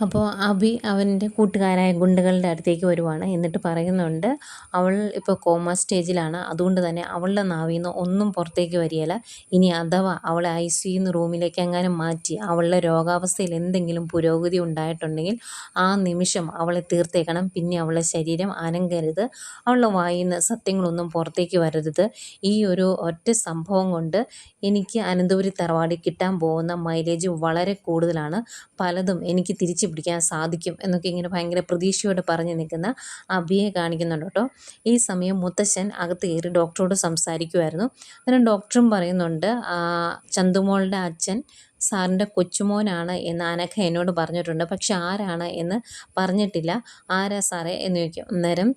അപ്പോൾ അബി അവന്റെ കൂട്ടുകാരായ ഗുണ്ടകളുടെ അടുത്തേക്ക് വരുവാണ്. എന്നിട്ട് പറയുന്നുണ്ട് അവൾ ഇപ്പോൾ കോമ സ്റ്റേജിലാണ്. അതുകൊണ്ട് തന്നെ അവളുടെ നാവിൽ നിന്ന് ഒന്നും പുറത്തേക്ക് വരികയില്ല. ഇനി അഥവാ അവളെ ഐ സി യുന്ന് റൂമിലേക്ക് എങ്ങാനും മാറ്റി അവളുടെ രോഗാവസ്ഥയിൽ എന്തെങ്കിലും പുരോഗതി ഉണ്ടായിട്ടുണ്ടെങ്കിൽ ആ നിമിഷം അവളെ തീർത്തേക്കണം. പിന്നെ അവളുടെ ശരീരം അനങ്ങരുത്. അവളുടെ വായിൽ നിന്ന് സത്യങ്ങളൊന്നും പുറത്തേക്ക് വരരുത്. ഈ ഒരു ഒറ്റ സംഭവം കൊണ്ട് എനിക്ക് അനന്തപുരി തറവാടി കിട്ടാൻ പോകുന്ന മൈലേജ് വളരെ കൂടുതലാണ്. പലതും എനിക്ക് തിരിച്ചു പിടിക്കാൻ സാധിക്കും എന്നൊക്കെ ഇങ്ങനെ ഭയങ്കര പ്രതീക്ഷയോടെ പറഞ്ഞു നിൽക്കുന്ന അബിയെ കാണിക്കുന്നുണ്ട് കേട്ടോ. ഈ സമയം മുത്തശ്ശൻ അകത്ത് കയറി ഡോക്ടറോട് സംസാരിക്കുമായിരുന്നു അന്നേരം ഡോക്ടറും പറയുന്നുണ്ട് ചന്തുമോളുടെ അച്ഛൻ സാറിന്റെ കൊച്ചുമോനാണ് എന്ന് അനഘ എന്നോട് പറഞ്ഞിട്ടുണ്ട്. പക്ഷെ ആരാണ് എന്ന് പറഞ്ഞിട്ടില്ല. ആരാ സാറേ എന്ന് ചോദിക്കും. അന്നേരം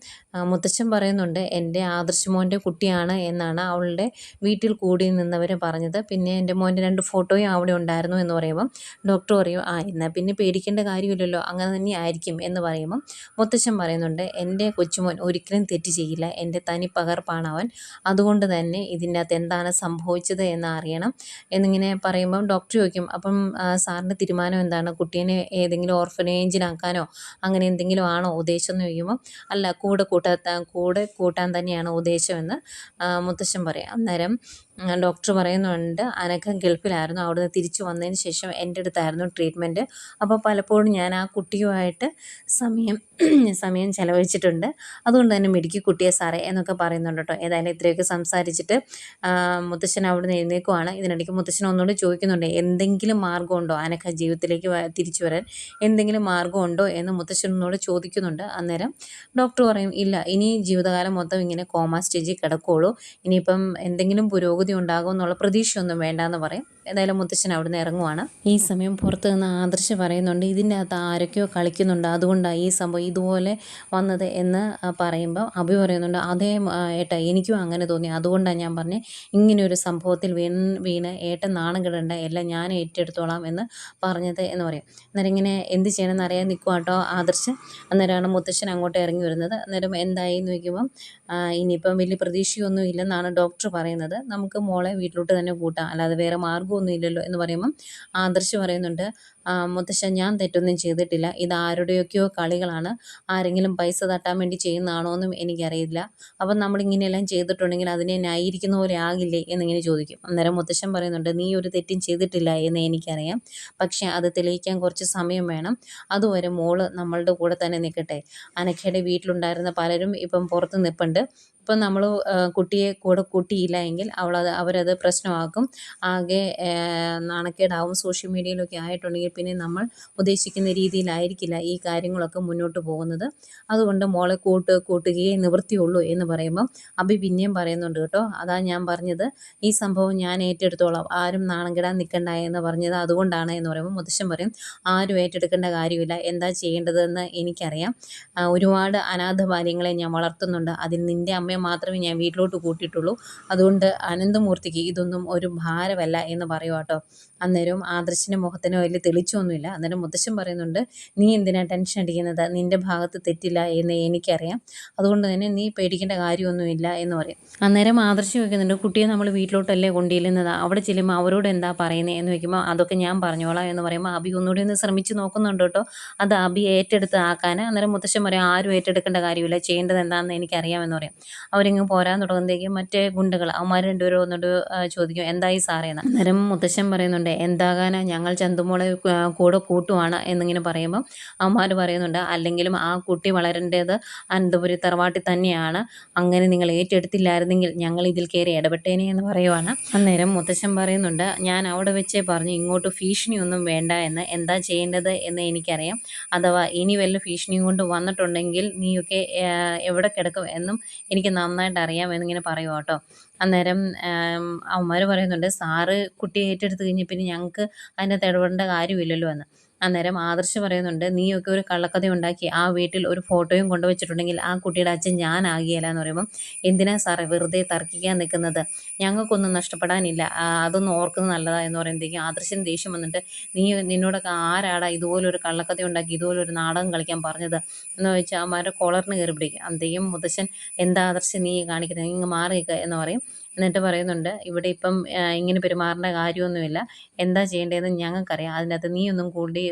മുത്തച്ഛൻ പറയുന്നുണ്ട് എന്റെ ആദർശമോന്റെ കുട്ടിയാണ് എന്നാണ് അവളുടെ വീട്ടിൽ കൂടി നിന്നവർ പറഞ്ഞത്. പിന്നെ എന്റെ മോന്റെ രണ്ട് ഫോട്ടോയും അവിടെ ഉണ്ടായിരുന്നു എന്ന് പറയുമ്പം ഡോക്ടർ പറയും ആ എന്നാൽ പിന്നെ പേടിക്കേണ്ട കാര്യമില്ലല്ലോ അങ്ങനെ തന്നെ ആയിരിക്കും എന്ന് പറയുമ്പം മുത്തച്ഛൻ പറയുന്നുണ്ട് എന്റെ കൊച്ചുമോൻ ഒരിക്കലും തെറ്റ് ചെയ്യില്ല. എന്റെ തനി പകർപ്പാണ് അവൻ. അതുകൊണ്ട് തന്നെ ഇതിന്റെ അകത്ത് എന്താണ് സംഭവിച്ചത് എന്ന് അറിയണം എന്നിങ്ങനെ പറയുമ്പം ഡോക്ടർ ചോദിക്കും അപ്പം സാറിന്റെ തീരുമാനം എന്താണ്? കുട്ടീനെ ഏതെങ്കിലും ഓർഫനേജിലാക്കാനോ അങ്ങനെ എന്തെങ്കിലും ആണോ ഉദ്ദേശം? എന്ന് ചോദിക്കുമ്പം അല്ല കൂടെ കൂട്ടാത്ത കൂടെ കൂട്ടാൻ തന്നെയാണ് ഉദ്ദേശമെന്ന് മുത്തശ്ശൻ പറയും. അന്നേരം ഡോക്ടർ പറയുന്നുണ്ട് അനക്കം ഗൾഫിലായിരുന്നു. അവിടുന്ന് തിരിച്ചു വന്നതിന് ശേഷം എന്റെ അടുത്തായിരുന്നു ട്രീറ്റ്മെന്റ്. അപ്പോൾ പലപ്പോഴും ഞാൻ ആ കുട്ടിയുമായിട്ട് സമയം സമയം ചിലവഴിച്ചിട്ടുണ്ട്. അതുകൊണ്ട് തന്നെ മിടുക്കി കുട്ടിയെ സാറേ എന്നൊക്കെ പറയുന്നുണ്ട് കേട്ടോ. ഏതായാലും ഇത്രയൊക്കെ സംസാരിച്ചിട്ട് മുത്തശ്ശൻ അവിടുന്ന് എഴുന്നേക്കുവാണ് ഇതിനിടയ്ക്ക് മുത്തശ്ശൻ ഒന്നുകൂടി ചോദിക്കുന്നുണ്ട് എന്തെങ്കിലും മാർഗമുണ്ടോ അനക്ക ജീവിതത്തിലേക്ക് തിരിച്ചു വരാൻ? എന്തെങ്കിലും മാർഗമുണ്ടോ എന്ന് മുത്തശ്ശനോട് ചോദിക്കുന്നുണ്ട് അന്നേരം. ഡോക്ടർ പറയും ഇല്ല ഇനി ജീവിതകാലം മൊത്തം ഇങ്ങനെ കോമ സ്റ്റേജിൽ കിടക്കുകയുള്ളൂ ഇനിയിപ്പം എന്തെങ്കിലും പുരോഗതി പുരോഗതി ഉണ്ടാകും എന്നുള്ള പ്രതീക്ഷയൊന്നും വേണ്ടെന്ന് പറയും. ഏതായാലും മുത്തച്ഛൻ അവിടുന്ന് ഇറങ്ങുവാണ്. ഈ സമയം പുറത്ത് നിന്ന് ആദർശ് പറയുന്നുണ്ട് ഇതിന്റെ അകത്ത് ആരൊക്കെയോ കളിക്കുന്നുണ്ട്. അതുകൊണ്ടാണ് ഈ സംഭവം ഇതുപോലെ വന്നത് എന്ന് പറയുമ്പോൾ അഭി പറയുന്നുണ്ട് അതേ ഏട്ട എനിക്കും അങ്ങനെ തോന്നി. അതുകൊണ്ടാണ് ഞാൻ പറഞ്ഞത് ഇങ്ങനെയൊരു സംഭവത്തിൽ വീണ് വീണ് ഏട്ടൻ നാണം കിടണ്ട എല്ലാം ഞാൻ ഏറ്റെടുത്തോളാം എന്ന് പറഞ്ഞത് എന്ന് പറയും. അന്നേരം ഇങ്ങനെ എന്ത് ചെയ്യണമെന്ന് അറിയാൻ നിൽക്കും കേട്ടോ ആദർശ്. അന്നേരമാണ് മുത്തശ്ശൻ അങ്ങോട്ട് ഇറങ്ങി വരുന്നത്. അന്നേരം എന്തായി എന്ന് ചോദിക്കുമ്പം ഇനിയിപ്പം വലിയ പ്രതീക്ഷയൊന്നും ഇല്ലെന്നാണ് ഡോക്ടർ പറയുന്നത്. നമുക്ക് മോളെ വീട്ടിലോട്ട് തന്നെ കൂട്ടാം. അല്ലാതെ വേറെ മാർഗമൊന്നുമില്ലല്ലോ എന്ന് പറയുമ്പം ആദർശ് പറയുന്നുണ്ട് മുത്തശ്ശൻ ഞാൻ തെറ്റൊന്നും ചെയ്തിട്ടില്ല. ഇത് ആരുടെയൊക്കെയോ കളികളാണ്. ആരെങ്കിലും പൈസ തട്ടാൻ വേണ്ടി ചെയ്യുന്നതാണോ എന്നും എനിക്കറിയില്ല. അപ്പം നമ്മളിങ്ങനെയെല്ലാം ചെയ്തിട്ടുണ്ടെങ്കിൽ അതിനെ ന്യായീകരിക്കുന്ന പോലെ ആകില്ലേ? എന്നിങ്ങനെ ചോദിക്കും. അന്നേരം മുത്തശ്ശൻ പറയുന്നുണ്ട് നീ ഒരു തെറ്റും ചെയ്തിട്ടില്ല എന്ന് എനിക്കറിയാം. പക്ഷേ അത് തെളിയിക്കാൻ കുറച്ച് സമയം വേണം. അതുവരെ മോൾ നമ്മളുടെ കൂടെ തന്നെ നിൽക്കട്ടെ. അനക്കയുടെ വീട്ടിലുണ്ടായിരുന്ന പലരും ഇപ്പം പുറത്ത് നിൽപ്പുണ്ട്. ഇപ്പം നമ്മൾ കുട്ടിയെ കൂടെ കൂട്ടിയില്ല എങ്കിൽ അവളത് അവരത് പ്രശ്നമാക്കും. ആകെ നാണക്കേടാവും. സോഷ്യൽ മീഡിയയിലൊക്കെ ആയിട്ടുണ്ടെങ്കിൽ പിന്നെ നമ്മൾ ഉദ്ദേശിക്കുന്ന രീതിയിലായിരിക്കില്ല ഈ കാര്യങ്ങളൊക്കെ മുന്നോട്ട് പോകുന്നത്. അതുകൊണ്ട് മോളെ കൂട്ട് കൂട്ടുകയേ നിവൃത്തിയുള്ളൂ എന്ന് പറയുമ്പം അഭി പിന്നെയും പറയുന്നുണ്ട് കേട്ടോ. അതാ ഞാൻ പറഞ്ഞത് ഈ സംഭവം ഞാൻ ഏറ്റെടുത്തോളാം. ആരും നാണം നിൽക്കണ്ട എന്ന് പറഞ്ഞത് അതുകൊണ്ടാണ് എന്ന് പറയുമ്പോൾ മുത്തശ്ശൻ പറയും ആരും ഏറ്റെടുക്കേണ്ട കാര്യമില്ല. എന്താ ചെയ്യേണ്ടതെന്ന് എനിക്കറിയാം. ഒരുപാട് അനാഥ ബാല്യങ്ങളെ ഞാൻ വളർത്തുന്നുണ്ട്. അതിൽ നിന്റെ അമ്മയെ മാത്രമേ ഞാൻ വീട്ടിലോട്ട് കൂട്ടിയിട്ടുള്ളൂ. അതുകൊണ്ട് അനന്തമൂർത്തിക്ക് ഇതൊന്നും ഒരു ഭാരമല്ല എന്ന് പറയുക കേട്ടോ അന്നേരം ആദർശിന്റെ മുഖത്തിന് വലിയ തെളിച്ചൊന്നുമില്ല അന്നേരം മുത്തശ്ശൻ പറയുന്നുണ്ട് നീ എന്തിനാണ് ടെൻഷൻ അടിക്കുന്നത്? നിന്റെ ഭാഗത്ത് തെറ്റില്ല എന്ന് എനിക്കറിയാം. അതുകൊണ്ട് തന്നെ നീ പേടിക്കേണ്ട കാര്യമൊന്നുമില്ല എന്ന് പറയും. അന്നേരം ആദർശം വയ്ക്കുന്നുണ്ട് കുട്ടിയെ നമ്മൾ വീട്ടിലോട്ടല്ലേ കൊണ്ടുചെല്ലുന്നത്? അവിടെ ചെല്ലുമ്പോൾ അവരോട് എന്താ പറയുന്നത് എന്ന് വയ്ക്കുമ്പോൾ അതൊക്കെ ഞാൻ പറഞ്ഞോളാം എന്ന് പറയുമ്പോൾ അബി ഒന്നുകൂടി ഒന്ന് ശ്രമിച്ച് നോക്കുന്നുണ്ട് കേട്ടോ അത് അബി ഏറ്റെടുത്ത് ആക്കാൻ. അന്നേരം മുത്തശ്ശൻ പറയും ആരും ഏറ്റെടുക്കേണ്ട കാര്യമില്ല. ചെയ്യേണ്ടത് എന്താണെന്ന് എനിക്കറിയാമെന്ന് പറയും. അവരിങ്ങ് പോരാൻ തുടങ്ങുമ്പോഴത്തേക്കും മറ്റേ ഗുണ്ടകൾ അവന്മാർ രണ്ടുപേരും വന്നിട്ട് ചോദിക്കും എന്തായി സാറേ? എന്ന്. അന്നേരം മുത്തശ്ശൻ പറയുന്നുണ്ട് എന്താകാനാ? ഞങ്ങൾ ചന്തുമോളെ കൂടെ കൂട്ടുവാണ് എന്നിങ്ങനെ പറയുമ്പം അമ്മമാർ പറയുന്നുണ്ട് അല്ലെങ്കിലും ആ കുട്ടി വളരേണ്ടത് അനന്തപുരി തറവാട്ടിൽ തന്നെയാണ്. അങ്ങനെ നിങ്ങൾ ഏറ്റെടുത്തില്ലായിരുന്നെങ്കിൽ ഞങ്ങൾ ഇതിൽ കയറി ഇടപെട്ടേനെ എന്ന് പറയുവാണ്. അന്നേരം മുത്തശ്ശൻ പറയുന്നുണ്ട് ഞാൻ അവിടെ വെച്ചേ പറഞ്ഞു ഇങ്ങോട്ട് ഭീഷണിയൊന്നും വേണ്ട എന്ന്. എന്താ ചെയ്യേണ്ടത് എന്ന് എനിക്കറിയാം. അഥവാ ഇനി വല്ല ഭീഷണിയും കൊണ്ട് വന്നിട്ടുണ്ടെങ്കിൽ നീയൊക്കെ എവിടെ കിടക്കും എന്നും എനിക്ക് നന്നായിട്ട് അറിയാം എന്നിങ്ങനെ പറയുക കേട്ടോ. അന്നേരം അവന്മാർ പറയുന്നുണ്ട് സാറ് കുട്ടിയെ ഏറ്റെടുത്ത് കഴിഞ്ഞാൽ പിന്നെ ഞങ്ങൾക്ക് അതിനകത്ത് ഇടപെടേണ്ട കാര്യമില്ലല്ലോ എന്ന്. അന്നേരം ആദർശ് പറയുന്നുണ്ട് നീയൊക്കെ ഒരു കള്ളക്കഥ ഉണ്ടാക്കി ആ വീട്ടിൽ ഒരു ഫോട്ടോയും കൊണ്ടുവച്ചിട്ടുണ്ടെങ്കിൽ ആ കുട്ടിയുടെ അച്ഛൻ ഞാനാകിയല്ല എന്ന് പറയുമ്പം എന്തിനാ സാറേ വെറുതെ തർക്കിക്കാൻ നിൽക്കുന്നത്? ഞങ്ങൾക്കൊന്നും നഷ്ടപ്പെടാനില്ല. അതൊന്നും ഓർക്കുന്നത് നല്ലതാ എന്ന് പറയുമ്പോഴത്തേക്കും ആദർശന് ദേഷ്യം വന്നിട്ട് നീ നിന്നോടൊക്കെ ആരാടാ ഇതുപോലൊരു കള്ളക്കഥ ഉണ്ടാക്കി ഇതുപോലൊരു നാടകം കളിക്കാൻ പറഞ്ഞത്? എന്ന് വെച്ചാൽ അവന്മാരുടെ കോളറിന് കയറി പിടിക്കും. അന്തേയും മുത്തശ്ശൻ എന്താ ആദർശം നീ കാണിക്കുന്നത്? നീ മാറി എന്ന് പറയും. എന്നിട്ട് പറയുന്നുണ്ട് ഇവിടെ ഇപ്പം ഇങ്ങനെ പെരുമാറേണ്ട കാര്യമൊന്നുമില്ല. എന്താ ചെയ്യേണ്ടതെന്ന് ഞങ്ങൾക്കറിയാം. അതിനകത്ത് നീ ഒന്നും കൂടി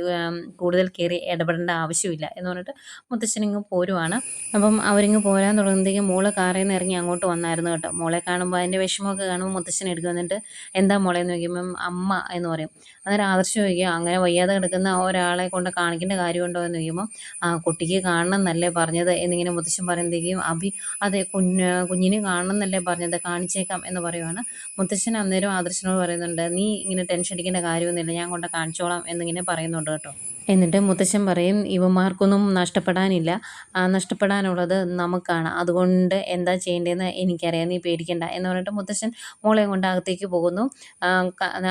കൂടുതൽ കയറി ഇടപെടേണ്ട ആവശ്യമില്ല. എന്ന് പറഞ്ഞിട്ട് മുത്തശ്ശനിങ്ങ് പോരുവാണ്. അപ്പം അവരിങ്ങ് പോരാൻ തുടങ്ങുമ്പോഴത്തേക്കും മോൾ കാറിൽ നിന്ന് ഇറങ്ങി അങ്ങോട്ട് വന്നായിരുന്നു കേട്ടോ. മോളെ കാണുമ്പോൾ അതിന്റെ വിഷമമൊക്കെ കാണുമ്പോൾ മുത്തശ്ശൻ എടുക്കും എന്നിട്ട് എന്താ മോളെ? എന്ന് ചോദിക്കുമ്പം അമ്മ എന്ന് പറയും. അന്നേരം ആദർശം ചോദിക്കുക അങ്ങനെ വയ്യാതെ കിടക്കുന്ന ഒരാളെ കൊണ്ട് കാണിക്കേണ്ട കാര്യമുണ്ടോ? എന്ന് ചോദിക്കുമ്പോൾ ആ കുട്ടിക്ക് കാണണം എന്നല്ലേ പറഞ്ഞത്? എന്നിങ്ങനെ മുത്തശ്ശൻ പറയുമ്പോഴത്തേക്കും അഭി അതെ കുഞ്ഞ് കുഞ്ഞിന് കാണണം എന്നല്ലേ പറഞ്ഞത്? കാണിച്ചേക്കാം. എന്ന് പറയുവാണ്. മുത്തശ്ശൻ അന്നേരം ആദർശനോട് പറയുന്നുണ്ട് നീ ഇങ്ങനെ ടെൻഷൻ അടിക്കേണ്ട കാര്യമൊന്നുമില്ല. ഞാൻ കൊണ്ട് കാണിച്ചോളാം എന്നിങ്ങനെ പറയുന്നുണ്ട് കേട്ടോ. എന്നിട്ട് മുത്തശ്ശൻ പറയും ഇവന്മാർക്കൊന്നും നഷ്ടപ്പെടാനില്ല. ആ നഷ്ടപ്പെടാനുള്ളത് നമുക്കാണ്. അതുകൊണ്ട് എന്താ ചെയ്യേണ്ടതെന്ന് എനിക്കറിയാം. നീ പേടിക്കണ്ട. എന്ന് പറഞ്ഞിട്ട് മുത്തശ്ശൻ മോളെ കൊണ്ട് അകത്തേക്ക് പോകുന്നു.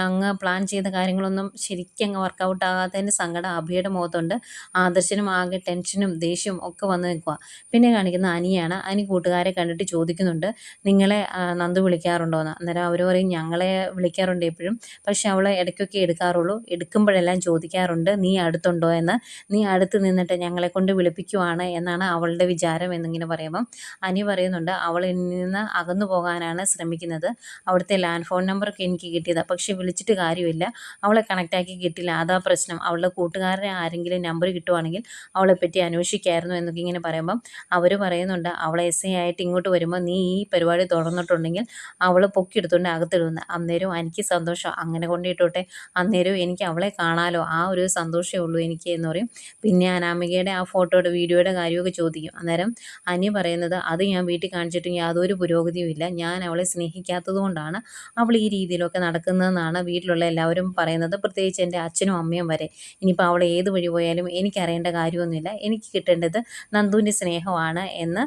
അങ്ങ് പ്ലാൻ ചെയ്ത കാര്യങ്ങളൊന്നും ശരിക്കും അങ്ങ് വർക്കൗട്ട് ആകാത്തതിന്റെ സങ്കടം അഭിയുടെ മുഖത്തുണ്ട്. ആദർശനും ആകെ ടെൻഷനും ദേഷ്യവും ഒക്കെ വന്ന് നിൽക്കുക പിന്നെ കാണിക്കുന്ന അനിയാണ് അനി കൂട്ടുകാരെ കണ്ടിട്ട് ചോദിക്കുന്നുണ്ട് നിങ്ങളെ നന്ദ് വിളിക്കാറുണ്ടോ? എന്ന്. അന്നേരം അവർ പറയും ഞങ്ങളെ വിളിക്കാറുണ്ട് എപ്പോഴും. പക്ഷെ അവളെ ഇടയ്ക്കൊക്കെ എടുക്കാറുള്ളൂ. എടുക്കുമ്പോഴെല്ലാം ചോദിക്കാറുണ്ട്. നീ അടുത്തുണ്ടോ എന്ന് നീ അടുത്ത് നിന്നിട്ട് ഞങ്ങളെ കൊണ്ട് വിളിപ്പിക്കുവാണ് എന്നാണ് അവളുടെ വിചാരം എന്നിങ്ങനെ പറയുമ്പം അനി പറയുന്നുണ്ട് അവൾ നിന്ന് അകന്നു പോകാനാണ് ശ്രമിക്കുന്നത്. അവിടുത്തെ ലാൻഡ് ഫോൺ നമ്പറൊക്കെ എനിക്ക് കിട്ടിയതാണ് പക്ഷേ വിളിച്ചിട്ട് കാര്യമില്ല. അവളെ കണക്റ്റാക്കി കിട്ടില്ല. അതാ പ്രശ്നം. അവളുടെ കൂട്ടുകാരനെ ആരെങ്കിലും നമ്പർ കിട്ടുവാണെങ്കിൽ അവളെ പറ്റി അന്വേഷിക്കായിരുന്നു എന്നൊക്കെ ഇങ്ങനെ പറയുമ്പം അവർ പറയുന്നുണ്ട് അവളെ എസ് ഐ ആയിട്ട് ഇങ്ങോട്ട് വരുമ്പോൾ നീ ഈ പരിപാടി തുടർന്നിട്ടുണ്ടെങ്കിൽ അവൾ പൊക്കിയെടുത്തുകൊണ്ട് അകത്തിടുന്നു. അന്നേരവും എനിക്ക് സന്തോഷം. അങ്ങനെ കൊണ്ടിട്ടോട്ടെ. അന്നേരവും എനിക്ക് അവളെ കാണാലോ. ആ ഒരു സന്തോഷമേ ഉള്ളൂ എനിക്ക് എന്ന് പറയും. പിന്നെ അനാമികയുടെ ആ ഫോട്ടോയുടെ വീഡിയോയുടെ കാര്യമൊക്കെ ചോദിക്കും. അന്നേരം അനി പറയുന്നത് അത് ഞാൻ വീട്ടിൽ കാണിച്ചിട്ടും യാതൊരു പുരോഗതിയും ഇല്ല. ഞാൻ അവളെ സ്നേഹിക്കാത്തതുകൊണ്ടാണ് അവൾ ഈ രീതിയിലൊക്കെ നടക്കുന്നതെന്നാണ് വീട്ടിലുള്ള എല്ലാവരും പറയുന്നത്. പ്രത്യേകിച്ച് എന്റെ അച്ഛനും അമ്മയും വരെ. ഇനിയിപ്പോൾ അവളെ ഏത് വഴി പോയാലും എനിക്കറിയേണ്ട കാര്യമൊന്നുമില്ല. എനിക്ക് കിട്ടേണ്ടത് നന്ദുവിന്റെ സ്നേഹമാണ് എന്ന്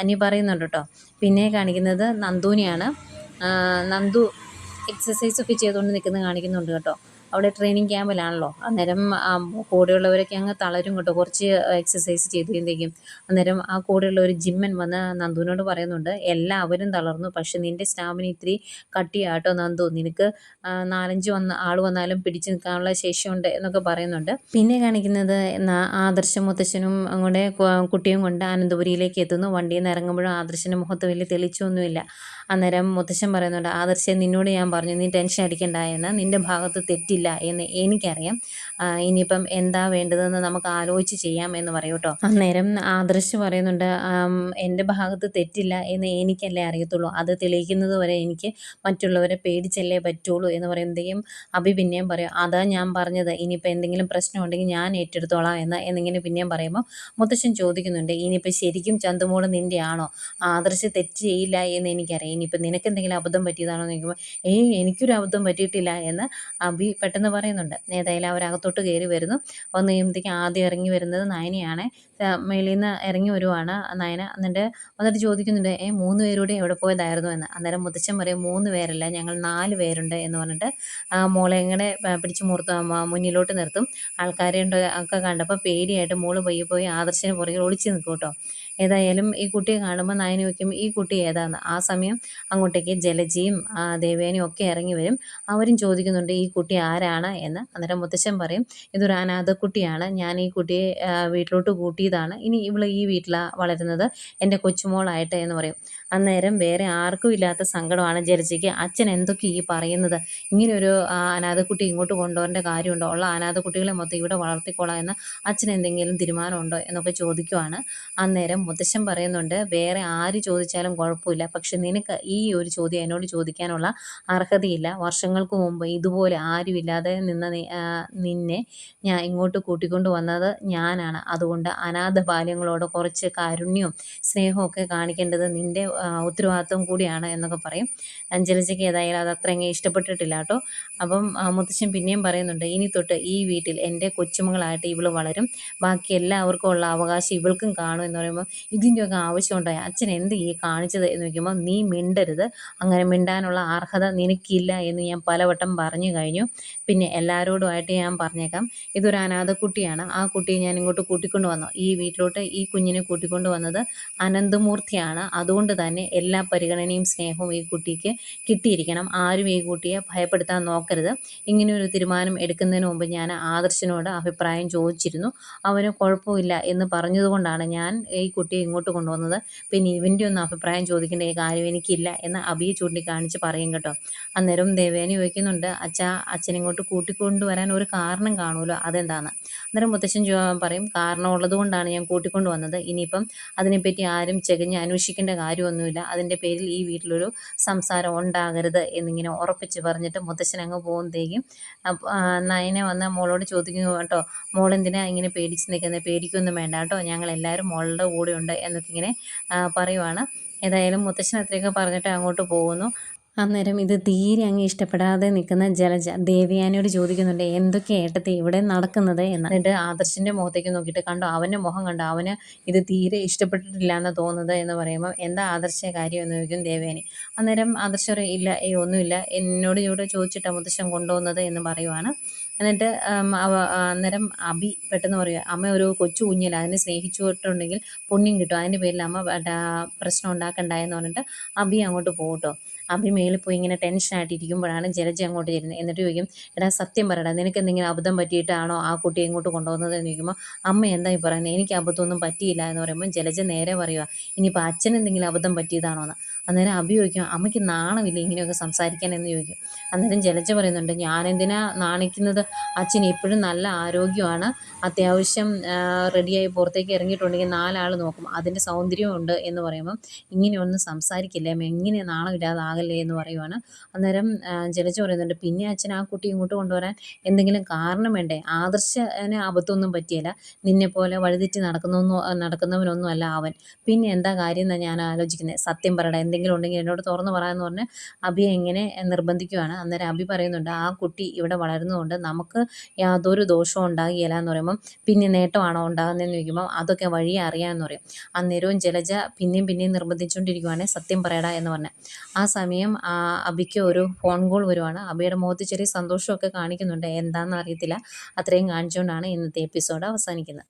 അനി പറയുന്നുണ്ട് കേട്ടോ. പിന്നെ കാണിക്കുന്നത് നന്ദുവിനെയാണ്. നന്ദു എക്സസൈസൊക്കെ ചെയ്തുകൊണ്ട് നിൽക്കുന്നത് കാണിക്കുന്നുണ്ട് കേട്ടോ. അവിടെ ട്രെയിനിങ് ക്യാമ്പിലാണല്ലോ അന്നേരം കൂടെയുള്ളവരൊക്കെ അങ്ങ് തളരും കേട്ടോ. കുറച്ച് എക്സസൈസ് ചെയ്തു കഴിയുമ്പോഴേക്കും. അന്നേരം ആ കൂടെയുള്ള ഒരു ജിമ്മൻ വന്ന് നന്ദുവിനോട് പറയുന്നുണ്ട് എല്ലാവരും തളർന്നു. പക്ഷെ നിന്റെ സ്റ്റാമിന ഇത്തിരി കട്ടിയാട്ടോ നന്ദു. നിനക്ക് നാലഞ്ച് വന്ന ആൾ വന്നാലും പിടിച്ചു നിൽക്കാനുള്ള ശേഷിയുണ്ട് എന്നൊക്കെ പറയുന്നുണ്ട്. പിന്നെ കാണിക്കുന്നത് ആദർശ മുത്തശ്ശനും അങ്ങോട്ട് കു- കുട്ടിയും കൊണ്ട് അനന്തപുരിയിലേക്ക് എത്തുന്നു. വണ്ടിയിൽ നിന്ന് ഇറങ്ങുമ്പോഴും ആദർശന്റെ മുഖത്ത് വലിയ തെളിച്ചൊന്നുമില്ല. അന്നേരം മുത്തശ്ശൻ പറയുന്നുണ്ട് ആദർശൻ നിന്നോട് ഞാൻ പറഞ്ഞു നീ ടെൻഷൻ അടിക്കണ്ട നിന്റെ നിന്റെ ഭാഗത്ത് തെറ്റില്ല. എന്ന് എനിക്കറിയാം. ഇനിയിപ്പം എന്താ വേണ്ടതെന്ന് നമുക്ക് ആലോചിച്ച് ചെയ്യാം എന്ന് പറയും കേട്ടോ. അന്നേരം ആദർശ് പറയുന്നുണ്ട് എന്റെ ഭാഗത്ത് തെറ്റില്ല എന്ന് എനിക്കല്ലേ അറിയത്തുള്ളൂ. അത് തെളിയിക്കുന്നത് വരെ എനിക്ക് മറ്റുള്ളവരെ പേടിച്ചല്ലേ പറ്റുള്ളൂ എന്ന് പറയുമ്പോഴത്തേക്കും അഭി പറയും. അതാ ഞാൻ പറഞ്ഞത്. ഇനിയിപ്പോൾ എന്തെങ്കിലും പ്രശ്നം ഉണ്ടെങ്കിൽ ഞാൻ ഏറ്റെടുത്തോളാം എന്ന് എന്നിങ്ങനെ പിന്നെയും പറയുമ്പോൾ മുത്തശ്ശൻ ചോദിക്കുന്നുണ്ട് ഇനിയിപ്പോൾ ശരിക്കും ചന്തുമോൾ നിന്റെ ആണോ? ആദർശ് തെറ്റ് ചെയ്യില്ല എന്ന് എനിക്കറിയാം. ഇനിയിപ്പോൾ നിനക്ക് എന്തെങ്കിലും അബദ്ധം പറ്റിയതാണോ? എന്ന് ചോദിക്കുമ്പോൾ ഏയ് എനിക്കൊരു അബദ്ധം പറ്റിയിട്ടില്ല എന്ന് അഭി പെട്ടെന്ന് പറയുന്നുണ്ട്. ഏതായാലും അവരകത്തോട്ട് കയറി വരുന്നു. വന്ന് കഴിയുമ്പോഴത്തേക്കും ആദ്യം ഇറങ്ങി വരുന്നത് നയനയാണ്. മേളിൽ നിന്ന് ഇറങ്ങി വരുവാണ് നയന. എന്നിട്ട് വന്നിട്ട് ചോദിക്കുന്നുണ്ട് ഏ മൂന്ന് പേരൂടെ എവിടെ പോയതായിരുന്നു? എന്ന്. അന്നേരം മുത്തച്ഛൻ പറയും മൂന്ന് പേരല്ല ഞങ്ങൾ നാല് പേരുണ്ട് എന്ന് പറഞ്ഞിട്ട് ആ മോളെ ഇങ്ങനെ പിടിച്ച് മുറുത്ത് മുന്നിലോട്ട് നിർത്തും. ആൾക്കാരെ ഒക്കെ കണ്ടപ്പോൾ പേടിയായിട്ട് മോൾ പോയി പോയി ആദർശന് പുറകിൽ ഒളിച്ചു നിൽക്കും കേട്ടോ. ഏതായാലും ഈ കുട്ടിയെ കാണുമ്പോൾ നയന വയ്ക്കും ഈ കുട്ടി ഏതാന്ന്? ആ സമയം അങ്ങോട്ടേക്ക് ജലജിയും ദേവേനയും ഒക്കെ ഇറങ്ങി വരും. അവരും ചോദിക്കുന്നുണ്ട് ഈ കുട്ടി ആരാണ്? എന്ന്. അന്നേരം മുത്തച്ഛൻ പറയും ഇതൊരു അനാഥ കുട്ടിയാണ് ഞാൻ ഈ കുട്ടിയെ വീട്ടിലോട്ട് വീട്ടിലോട്ട് കൂട്ടിയതാണ്. ഇനി ഇവൾ ഈ വീട്ടിലാണ് വളരുന്നത്. എന്റെ കൊച്ചുമോളായിട്ട് എന്ന് പറയും. അന്നേരം വേറെ ആർക്കും ഇല്ലാത്ത സങ്കടമാണ് ജലജയ്ക്ക്. അച്ഛൻ എന്തൊക്കെ ഈ പറയുന്നത്? ഇങ്ങനെയൊരു അനാഥക്കുട്ടി ഇങ്ങോട്ട് കൊണ്ടുപോകേണ്ട കാര്യമുണ്ടോ? ഉള്ള അനാഥക്കുട്ടികളെ മൊത്തം ഇവിടെ വളർത്തിക്കോളാം എന്ന് അച്ഛൻ എന്തെങ്കിലും തീരുമാനമുണ്ടോ എന്നൊക്കെ ചോദിക്കുവാണ്. അന്നേരം മുത്തശ്ശൻ പറയുന്നുണ്ട് വേറെ ആര് ചോദിച്ചാലും കുഴപ്പമില്ല. പക്ഷെ നിനക്ക് ഈ ഒരു ചോദ്യം എന്നോട് ചോദിക്കാനുള്ള അർഹതയില്ല. വർഷങ്ങൾക്ക് മുമ്പ് ഇതുപോലെ ആരുമില്ലാതെ നിന്ന നിന്നെ ഞാൻ ഇങ്ങോട്ട് കൂട്ടിക്കൊണ്ട് വന്നത് ഞാനാണ്. അതുകൊണ്ട് അനാഥ ബാല്യങ്ങളോട് കുറച്ച് കാരുണ്യവും സ്നേഹവും ഒക്കെ കാണിക്കേണ്ടത് നിന്റെ ആ, ഉത്തരവാദിത്വം കൂടിയാണ് എന്നൊക്കെ പറയും. അഞ്ജലിച്ചയ്ക്ക് ഏതായാലും അത് അത്ര അങ്ങ് ഇഷ്ടപ്പെട്ടിട്ടില്ല കേട്ടോ. അപ്പം മുത്തശ്ശൻ പിന്നെയും പറയുന്നുണ്ട് ഇനി തൊട്ട് ഈ വീട്ടിൽ എന്റെ കൊച്ചുമകളായിട്ട് ഇവൾ വളരും. ബാക്കി എല്ലാവർക്കും ഉള്ള അവകാശം ഇവൾക്കും കാണും എന്ന് പറയുമ്പോൾ ഇതിന്റെയൊക്കെ ആവശ്യമുണ്ടായി. അച്ഛൻ എന്ത് ഈ കാണിച്ചത്? എന്ന് ചോദിക്കുമ്പോൾ നീ മിണ്ടരുത്. അങ്ങനെ മിണ്ടാനുള്ള അർഹത നിനക്കില്ല എന്ന് ഞാൻ പലവട്ടം പറഞ്ഞു കഴിഞ്ഞു. പിന്നെ എല്ലാവരോടുമായിട്ട് ഞാൻ പറഞ്ഞേക്കാം. ഇതൊരു അനാഥക്കുട്ടിയാണ്. ആ കുട്ടിയെ ഞാൻ ഇങ്ങോട്ട് കൂട്ടിക്കൊണ്ട് വന്നു. ഈ വീട്ടിലോട്ട് ഈ കുഞ്ഞിനെ കൂട്ടിക്കൊണ്ട് വന്നത് അനന്തമൂർത്തിയാണ്. അതുകൊണ്ട് തന്നെ തന്നെ എല്ലാ പരിഗണനയും സ്നേഹവും ഈ കുട്ടിക്ക് കിട്ടിയിരിക്കണം. ആരും ഈ കുട്ടിയെ ഭയപ്പെടുത്താൻ നോക്കരുത്. ഇങ്ങനെയൊരു തീരുമാനം എടുക്കുന്നതിന് മുമ്പ് ഞാൻ ആദർശനോട് അഭിപ്രായം ചോദിച്ചിരുന്നു. അവന് കുഴപ്പമില്ല എന്ന് പറഞ്ഞതുകൊണ്ടാണ് ഞാൻ ഈ കുട്ടിയെ ഇങ്ങോട്ട് കൊണ്ടുവന്നത്. പിന്നെ ഇവന്റെ ഒന്നും അഭിപ്രായം ചോദിക്കേണ്ട ഈ കാര്യം എനിക്കില്ല എന്ന് അബിയെ ചൂണ്ടിക്കാണിച്ച് പറയും കേട്ടോ. അന്നേരം ദേവേന ചോദിക്കുന്നുണ്ട് അച്ഛാ അച്ഛനിങ്ങോട്ട് കൂട്ടിക്കൊണ്ടുവരാൻ ഒരു കാരണം കാണുമല്ലോ? അതെന്താണ് അന്നേരം മുത്തശ്ശൻ പറയും കാരണം ഉള്ളതുകൊണ്ടാണ് ഞാൻ കൂട്ടിക്കൊണ്ടുവന്നത്. ഇനിയിപ്പം അതിനെപ്പറ്റി ആരും ചെകഞ്ഞ് അന്വേഷിക്കേണ്ട കാര്യമൊന്നുമില്ല അതിന്റെ പേരിൽ ഈ വീട്ടിലൊരു സംസാരം ഉണ്ടാകരുത് എന്നിങ്ങനെ ഉറപ്പിച്ച് പറഞ്ഞിട്ട് മുത്തശ്ശൻ അങ്ങ് പോകുന്നതേക്കും. നയനെ വന്ന മോളോട് ചോദിക്കുന്നു കേട്ടോ മോളെന്തിനാ ഇങ്ങനെ പേടിച്ച് നിൽക്കുന്നത് പേടിക്കൊന്നും വേണ്ട കേട്ടോ ഞങ്ങളെല്ലാവരും മോളുടെ കൂടെ ഉണ്ട് എന്നൊക്കെ ഇങ്ങനെ പറയുവാണ്. ഏതായാലും മുത്തശ്ശൻ അത്രയൊക്കെ പറഞ്ഞിട്ട് അങ്ങോട്ട് പോകുന്നു. അന്നേരം ഇത് തീരെ അങ്ങ് ഇഷ്ടപ്പെടാതെ നിൽക്കുന്ന ജലജ ദേവിയാനോട് ചോദിക്കുന്നുണ്ട് എന്തൊക്കെ ഏട്ടത്തി ഇവിടെ നടക്കുന്നത്? എന്ന്. എന്നിട്ട് ആദർശിന്റെ മുഖത്തേക്ക് നോക്കിയിട്ട് കണ്ടോ അവന്റെ മുഖം കണ്ടോ അവന് ഇത് തീരെ ഇഷ്ടപ്പെട്ടിട്ടില്ല എന്ന് തോന്നുന്നത് എന്ന് പറയുമ്പോൾ എന്താ ആദർശ കാര്യം എന്ന് ചോദിക്കും ദേവിയാനി. അന്നേരം ആദർശ ഇല്ല ഏ ഒന്നുമില്ല എന്നോട് ഇവിടെ ചോദിച്ചിട്ടാണ് മുത്തശ്ശൻ കൊണ്ടുപോകുന്നത് എന്ന് പറയുവാണ്. എന്നിട്ട് അന്നേരം അബി പെട്ടെന്ന് പറയുക അമ്മ ഒരു കൊച്ചു കുഞ്ഞില്ല അതിനെ സ്നേഹിച്ചിട്ടുണ്ടെങ്കിൽ പുണ്യം കിട്ടും അതിന്റെ പേരിൽ അമ്മ പ്രശ്നം ഉണ്ടാക്കണ്ടായെന്ന് പറഞ്ഞിട്ട് അബി അങ്ങോട്ട് പോകട്ടോ അഭി മേളിൽ പോയി ഇങ്ങനെ ടെൻഷനായിട്ടിരിക്കുമ്പോഴാണ് ജലജ അങ്ങോട്ട് ചെല്ലുന്നത് എന്നിട്ട് ചോദിക്കും എടാ സത്യം പറയടാ നിനക്ക് എന്തെങ്കിലും അബദ്ധം പറ്റിയിട്ടാണോ ആ കുട്ടിയെ ഇങ്ങോട്ട് കൊണ്ടുവന്നത്? എന്ന് ചോദിക്കുമ്പോൾ അമ്മ എന്തായി പറയുന്നത് എനിക്ക് അബദ്ധമൊന്നും പറ്റിയില്ല. എന്ന് പറയുമ്പോൾ ജലജ നേരെ പറയുക ഇനിയിപ്പോൾ അച്ഛൻ എന്തെങ്കിലും അബദ്ധം പറ്റിയതാണോ? എന്ന്. അന്നേരം അഭി ചോദിക്കും അമ്മയ്ക്ക് നാണമില്ല ഇങ്ങനെയൊക്കെ സംസാരിക്കാൻ? എന്ന് ചോദിക്കും. അന്നേരം ജലജ പറയുന്നുണ്ട് ഞാനെന്തിനാ നാണിക്കുന്നത്? അച്ഛൻ എപ്പോഴും നല്ല ആരോഗ്യമാണ്. അത്യാവശ്യം റെഡിയായി പുറത്തേക്ക് ഇറങ്ങിയിട്ടുണ്ടെങ്കിൽ നാലാൾ നോക്കും. അതിന്റെ സൗന്ദര്യമുണ്ട് എന്ന് പറയുമ്പം ഇങ്ങനെയൊന്നും സംസാരിക്കില്ല എങ്ങനെ നാണമില്ലാതെ ആകല്ലേ എന്ന് പറയുവാണ്. അന്നേരം ജലജ പറയുന്നുണ്ട് പിന്നെ അച്ഛൻ ആ കുട്ടി ഇങ്ങോട്ട് കൊണ്ടുവരാൻ എന്തെങ്കിലും കാരണം വേണ്ടേ? ആദർശനെ അബദ്ധമൊന്നും പറ്റിയല്ല. നിന്നെപ്പോലെ വഴിതെറ്റി നടക്കുന്നൊന്നും നടക്കുന്നവനൊന്നും അല്ല അവൻ. പിന്നെ എന്താ കാര്യം എന്നാണ് ഞാൻ ആലോചിക്കുന്നത് സത്യം പറയട എന്തെങ്കിലും ഉണ്ടെങ്കിൽ എന്നോട് തുറന്നു പറയാമെന്ന് പറഞ്ഞ് അബി എങ്ങനെ നിർബന്ധിക്കുവാണ്. അന്നേരം അബി പറയുന്നുണ്ട് ആ കുട്ടി ഇവിടെ വളരുന്നതുകൊണ്ട് നമുക്ക് യാതൊരു ദോഷവും ഉണ്ടാകുകയില്ല എന്ന് പറയുമ്പം പിന്നെ നേട്ടമാണോ ഉണ്ടാകുന്നതെന്ന് ചോദിക്കുമ്പോൾ അതൊക്കെ വഴിയെ അറിയാമെന്ന് പറയും. അന്നേരവും ജലജ പിന്നെയും പിന്നെയും നിർബന്ധിച്ചുകൊണ്ടിരിക്കുവാണെങ്കിൽ സത്യം പറയടാ എന്ന് പറഞ്ഞ്. ആ സമയം അബിക്ക് ഒരു ഫോൺ കോൾ വരുവാണ്. അബിയുടെ മുഖത്ത് ചെറിയ സന്തോഷമൊക്കെ കാണിക്കുന്നുണ്ട്. എന്താണെന്ന് അറിയത്തില്ല. അത്രയും കാണിച്ചുകൊണ്ടാണ് ഇന്നത്തെ എപ്പിസോഡ് അവസാനിക്കുന്നത്.